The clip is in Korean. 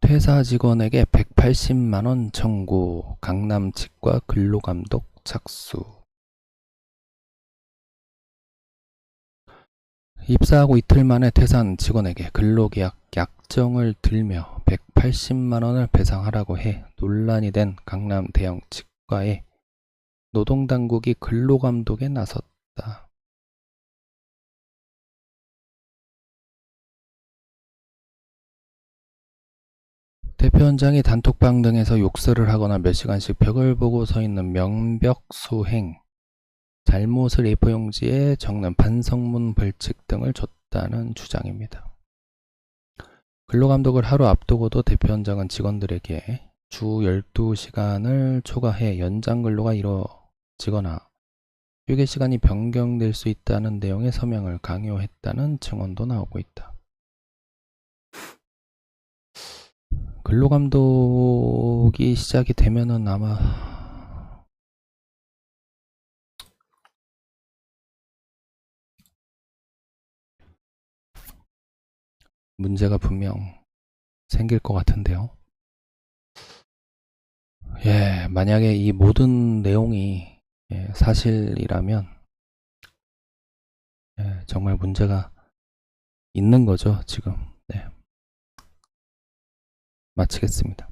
퇴사 직원에게 180만원 청구, 강남 치과 근로감독 착수. 입사하고 이틀 만에 퇴사한 직원에게 근로계약 약정을 들며 180만원을 배상하라고 해 논란이 된 강남 대형 치과에 노동당국이 근로감독에 나섰다. 대표원장이 단톡방 등에서 욕설을 하거나 몇 시간씩 벽을 보고 서 있는 명벽 수행, 잘못을 A4용지에 적는 반성문 벌칙 등을 줬다는 주장입니다. 근로감독을 하루 앞두고도 대표원장은 직원들에게 주 12시간을 초과해 연장 근로가 이루어지거나 휴게 시간이 변경될 수 있다는 내용의 서명을 강요했다는 증언도 나오고 있다. 근로감독이 시작이 되면은 아마 문제가 분명 생길 것 같은데요. 예, 만약에 이 모든 내용이 예, 사실이라면 예, 정말 문제가 있는 거죠, 지금. 네. 마치겠습니다.